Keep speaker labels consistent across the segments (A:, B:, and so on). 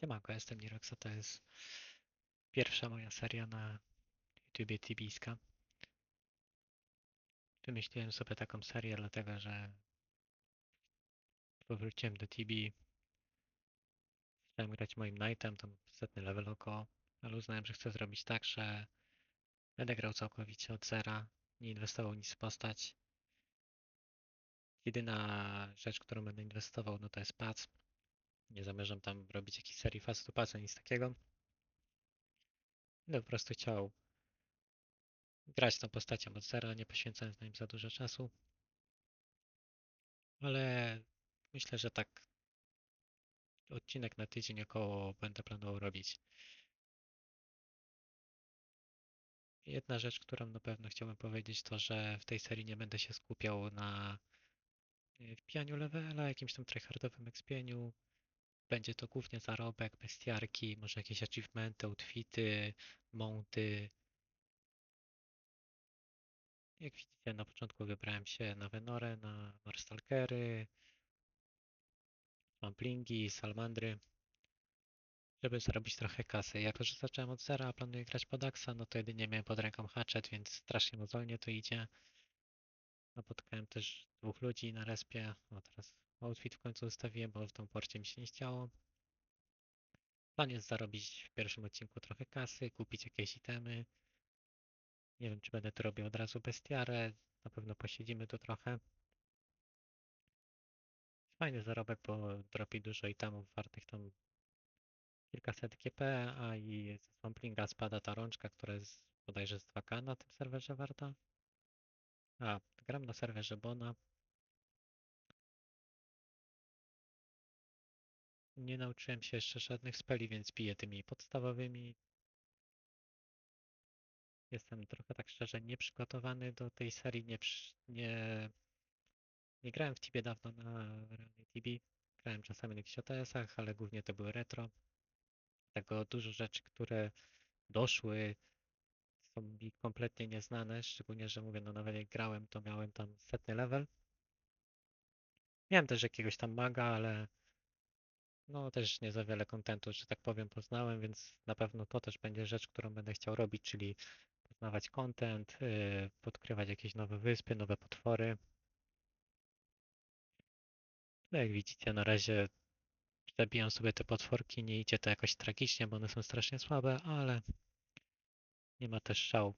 A: Siemanko, jestem Niroxa, to jest pierwsza moja seria na YouTubie Tibiska. Wymyśliłem sobie taką serię, dlatego że powróciłem do Tibi. Chciałem grać moim Knightem, tam setny level oko, ale uznałem, że chcę zrobić tak, że będę grał całkowicie od zera, nie inwestował nic w postać. Jedyna rzecz, którą będę inwestował, no to jest pac. Nie zamierzam tam robić jakiejś serii fast to paca, nic takiego. Będę po prostu chciał grać tą postacią od zera, nie poświęcając na nim za dużo czasu. Ale myślę, że tak odcinek na tydzień około będę planował robić. Jedna rzecz, którą na pewno chciałbym powiedzieć, to że w tej serii nie będę się skupiał na e, wpijaniu levela, jakimś tam tryhardowym expieniu. Będzie to głównie zarobek, bestiarki, może jakieś achievementy, outfity, mounty. Jak widzicie, na początku wybrałem się na Venorę, na Norstalkery, Swamplingi, Salmandry, żeby zarobić trochę kasy. Jako, że zacząłem od zera, a planuję grać pod Axa, no to jedynie miałem pod ręką hatchet, więc strasznie mozolnie to idzie. Napotkałem też dwóch ludzi na respie. No teraz outfit w końcu ustawiłem, bo w tą porcie mi się nie chciało. Plan jest zarobić w pierwszym odcinku trochę kasy, kupić jakieś itemy. Nie wiem, czy będę to robił od razu bestiarę. Na pewno posiedzimy tu trochę. Fajny zarobek, bo dropi dużo itemów wartych tam kilkaset GP, a i ze Swamplinga spada ta rączka, która jest bodajże z 2K na tym serwerze warta. A, gram na serwerze Bona. Nie nauczyłem się jeszcze żadnych speli, więc piję tymi podstawowymi. Jestem trochę tak szczerze nieprzygotowany do tej serii. Nie, nie, nie grałem w Tibie dawno na realnej Tibi. Grałem czasami na jakichś OTS-ach, ale głównie to były retro. Tego dużo rzeczy, które doszły, są mi kompletnie nieznane. Szczególnie, że mówię, no nawet jak grałem, to miałem tam setny level. Miałem też jakiegoś tam maga, ale no też nie za wiele kontentu, że tak powiem, poznałem, więc na pewno to też będzie rzecz, którą będę chciał robić, czyli poznawać content, yy, podkrywać jakieś nowe wyspy, nowe potwory. No jak widzicie, na razie zabijam sobie te potworki, nie idzie to jakoś tragicznie, bo one są strasznie słabe, ale nie ma też szału.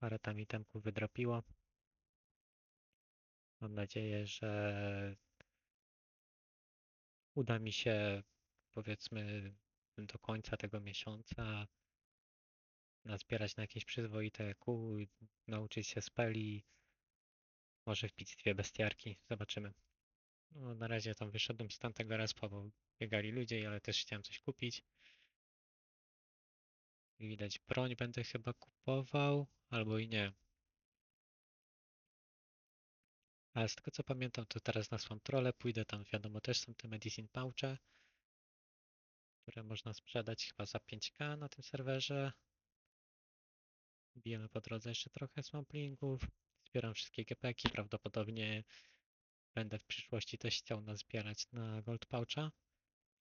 A: Parę tam itemków wydropiło. Mam nadzieję, że uda mi się powiedzmy do końca tego miesiąca nazbierać na jakieś przyzwoite kół, nauczyć się speli, może wpić dwie bestiarki, zobaczymy. No, na razie tam wyszedłem z tamtego respa, bo biegali ludzie, ale też chciałem coś kupić. Widać broń będę chyba kupował, albo i nie. Ale z tego co pamiętam, to teraz na swą trolę pójdę, tam wiadomo też są te medicine pouche, które można sprzedać chyba za 5k na tym serwerze. Bijemy po drodze jeszcze trochę swamplingów. Zbieram wszystkie gepeki, prawdopodobnie będę w przyszłości też chciał nazbierać na gold poucha.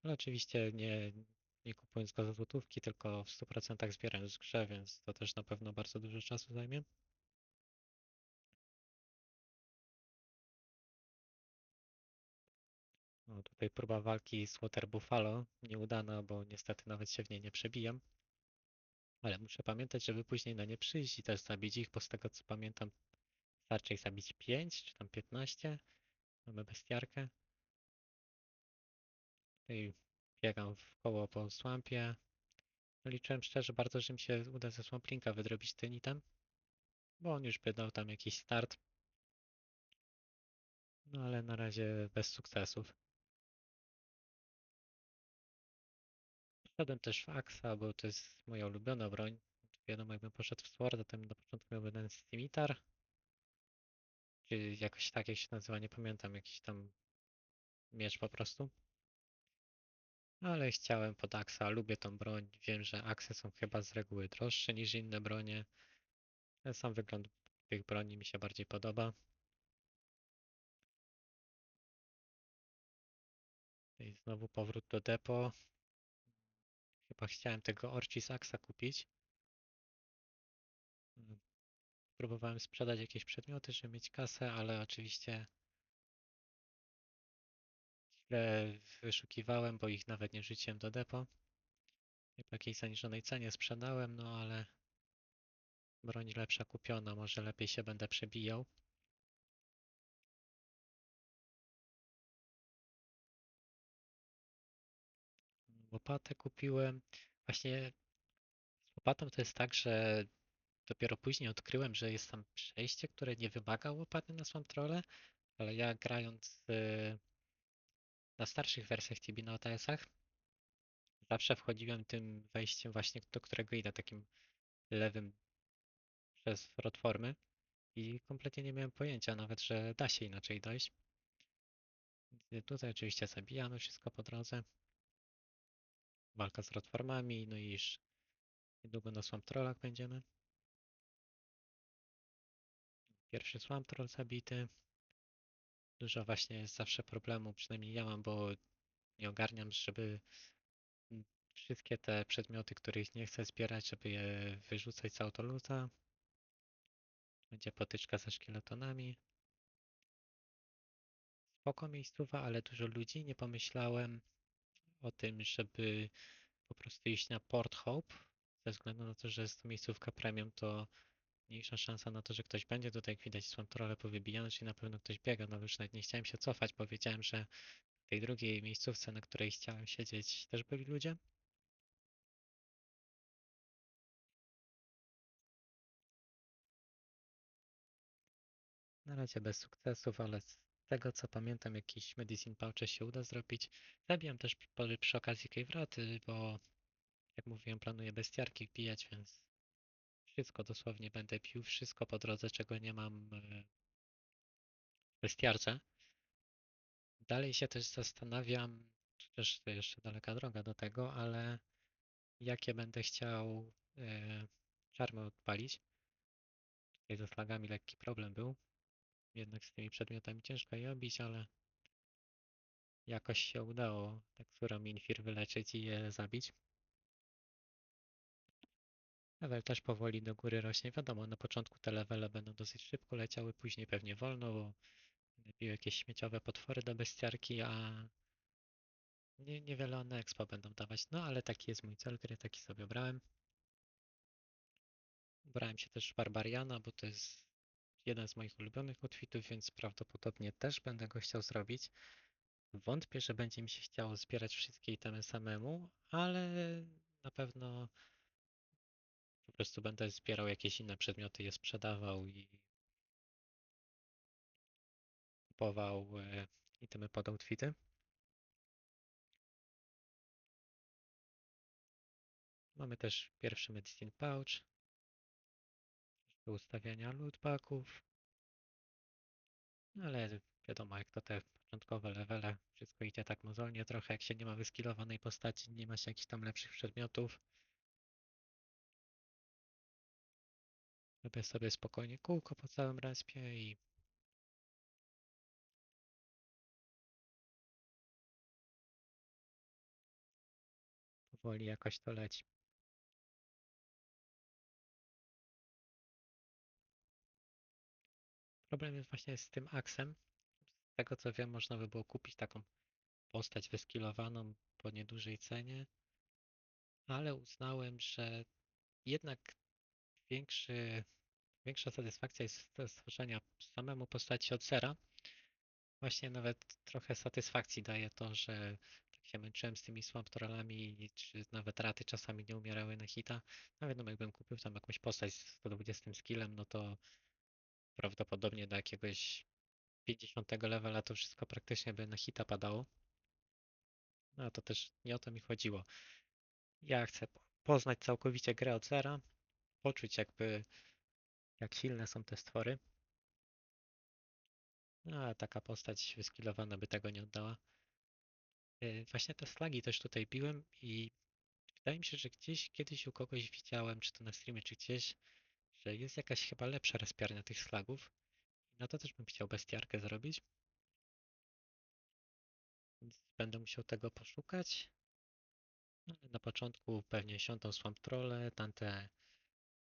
A: Ale oczywiście nie, nie kupując go za złotówki, tylko w 100% zbierając grze, więc to też na pewno bardzo dużo czasu zajmie. Tutaj próba walki z Water Buffalo nieudana, bo niestety nawet się w niej nie przebijam. Ale muszę pamiętać, żeby później na nie przyjść i też zabić ich, bo z tego co pamiętam starczy ich zabić 5 czy tam 15. Mamy bestiarkę. Tutaj biegam w koło po swampie. No, liczyłem szczerze bardzo, że mi się uda ze swamplinka wydrobić ten item, bo on już by dał tam jakiś start. No ale na razie bez sukcesów. Wszedłem też w Axa, bo to jest moja ulubiona broń. Wiadomo, jakbym poszedł w Sword, to na początku miałby ten Scimitar. Czy jakoś tak, jak się nazywa, nie pamiętam, jakiś tam miecz po prostu. Ale chciałem pod Axa, lubię tą broń. Wiem, że Axy są chyba z reguły droższe niż inne bronie. Sam wygląd tych broni mi się bardziej podoba. I znowu powrót do depo. Chyba chciałem tego Orchis Axa kupić. Mm, Próbowałem sprzedać jakieś przedmioty, żeby mieć kasę, ale oczywiście źle wyszukiwałem, bo ich nawet nie wrzuciłem do depo. I po jakiejś zaniżonej cenie sprzedałem, no ale broń lepsza kupiona, może lepiej się będę przebijał. Łopatę kupiłem. Właśnie z łopatą to jest tak, że dopiero później odkryłem, że jest tam przejście, które nie wymaga łopaty na swą trolę, ale ja grając y, na starszych wersjach TB na OTS-ach zawsze wchodziłem tym wejściem właśnie, do którego idę, takim lewym przez rotformy i kompletnie nie miałem pojęcia nawet, że da się inaczej dojść. Tutaj oczywiście zabijamy wszystko po drodze. Walka z rotformami, no i już niedługo na Swamp Trollach będziemy. Pierwszy Swamp Troll zabity. Dużo właśnie jest zawsze problemu, przynajmniej ja mam, bo nie ogarniam, żeby wszystkie te przedmioty, których nie chcę zbierać, żeby je wyrzucać z autoluta. Będzie potyczka ze szkieletonami. Spoko miejscowa, ale dużo ludzi. Nie pomyślałem o tym, żeby po prostu iść na Port Hope. Ze względu na to, że jest to miejscówka premium, to mniejsza szansa na to, że ktoś będzie tutaj, jak widać, są trole powybijane, czyli na pewno ktoś biega. No już nawet nie chciałem się cofać, bo wiedziałem, że w tej drugiej miejscówce, na której chciałem siedzieć, też byli ludzie. Na razie bez sukcesów, ale tego co pamiętam, jakiś medicine pouch się uda zrobić. Zabijam też przy, przy okazji kejwraty, bo jak mówiłem, planuję bestiarki wbijać, więc wszystko dosłownie będę pił, wszystko po drodze, czego nie mam e, w bestiarce. Dalej się też zastanawiam, też to jeszcze daleka droga do tego, ale jakie będę chciał e, czarmy odpalić. Tutaj ze slagami lekki problem był. Jednak z tymi przedmiotami ciężko je obić, ale jakoś się udało tekturą Minfir wyleczyć i je zabić. Level też powoli do góry rośnie. Wiadomo, na początku te levele będą dosyć szybko leciały, później pewnie wolno, bo będę bił jakieś śmieciowe potwory do bestiarki, a nie, niewiele one expo będą dawać. No ale taki jest mój cel gry, taki sobie obrałem. Brałem się też Barbariana, bo to jest jeden z moich ulubionych outfitów, więc prawdopodobnie też będę go chciał zrobić. Wątpię, że będzie mi się chciało zbierać wszystkie itemy samemu, ale na pewno po prostu będę zbierał jakieś inne przedmioty, je sprzedawał i kupował e, itemy pod outfity. Mamy też pierwszy Medicine Pouch do ustawiania lootpacków. No ale wiadomo, jak to te początkowe levele, wszystko idzie tak mozolnie trochę, jak się nie ma wyskilowanej postaci, nie ma się jakichś tam lepszych przedmiotów. Robię sobie spokojnie kółko po całym respie i powoli jakoś to leci. Problem jest właśnie z tym aksem. Z tego co wiem, można by było kupić taką postać wyskilowaną po niedużej cenie, ale uznałem, że jednak większy, większa satysfakcja jest ze stworzenia samemu postaci od zera. Właśnie nawet trochę satysfakcji daje to, że tak się męczyłem z tymi swamp trollami, czy nawet raty czasami nie umierały na hita. Nawet no, jakbym kupił tam jakąś postać z 120 skillem, no to prawdopodobnie do jakiegoś 50 levela to wszystko praktycznie by na hita padało. No to też nie o to mi chodziło. Ja chcę poznać całkowicie grę od zera, poczuć jakby jak silne są te stwory. No a taka postać wyskilowana by tego nie oddała. Yy, Właśnie te slagi też tutaj biłem i wydaje mi się, że gdzieś kiedyś u kogoś widziałem, czy to na streamie, czy gdzieś, że jest jakaś chyba lepsza respiarnia tych slagów. Na to też bym chciał bestiarkę zrobić. Więc będę musiał tego poszukać. Ale na początku pewnie siądą swamp trolle, tamte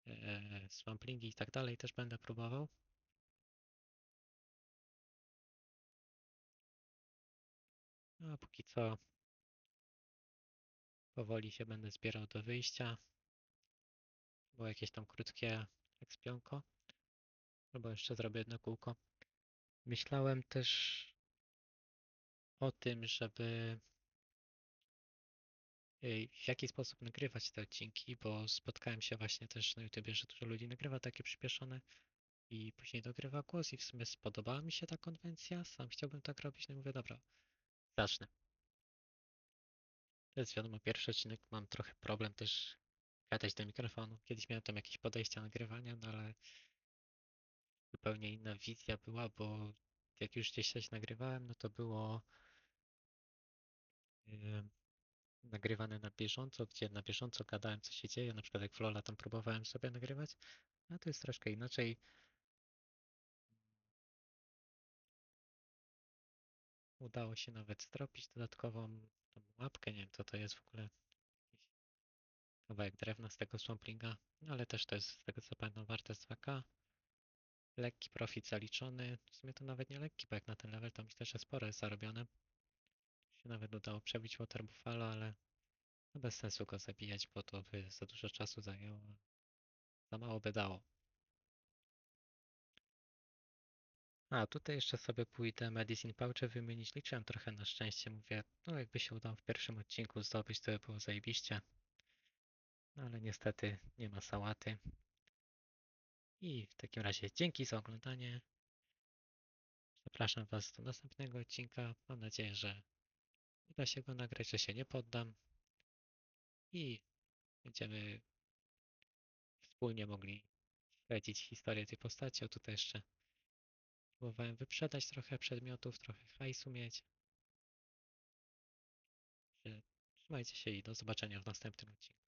A: e, swamplingi i tak dalej też będę próbował. No a póki co powoli się będę zbierał do wyjścia. Było jakieś tam krótkie ekspionko. Albo jeszcze zrobię jedno kółko. Myślałem też o tym, żeby y, w jaki sposób nagrywać te odcinki, bo spotkałem się właśnie też na YouTube, że dużo ludzi nagrywa takie przyspieszone i później dogrywa głos i w sumie spodobała mi się ta konwencja, sam chciałbym tak robić, no i mówię, dobra, zacznę. To jest wiadomo, pierwszy odcinek mam trochę problem też gadać do mikrofonu. Kiedyś miałem tam jakieś podejścia nagrywania, no ale zupełnie inna wizja była, bo jak już gdzieś coś nagrywałem, no to było yy, nagrywane na bieżąco, gdzie na bieżąco gadałem, co się dzieje. Na przykład jak w Lola tam próbowałem sobie nagrywać, a to jest troszkę inaczej. Udało się nawet zrobić dodatkową łapkę, nie wiem co to jest w ogóle. Kawałek drewna z tego swamplinga, ale też to jest z tego co pamiętam warte z 2K. Lekki profit zaliczony. W sumie to nawet nie lekki, bo jak na ten level to myślę, że sporo jest zarobione. Się nawet udało przebić Water Buffalo, ale no bez sensu go zabijać, bo to by za dużo czasu zajęło. Za mało by dało. A, tutaj jeszcze sobie pójdę Medicine Pouche wymienić. Liczyłem trochę na szczęście. Mówię, no jakby się udało w pierwszym odcinku zdobyć, to by było zajebiście. No ale niestety nie ma sałaty. I w takim razie dzięki za oglądanie. Zapraszam Was do następnego odcinka. Mam nadzieję, że uda się go nagrać, że się nie poddam. I będziemy wspólnie mogli śledzić historię tej postaci. O tutaj jeszcze próbowałem wyprzedać trochę przedmiotów, trochę hajsu mieć. Trzymajcie się i do zobaczenia w następnym odcinku.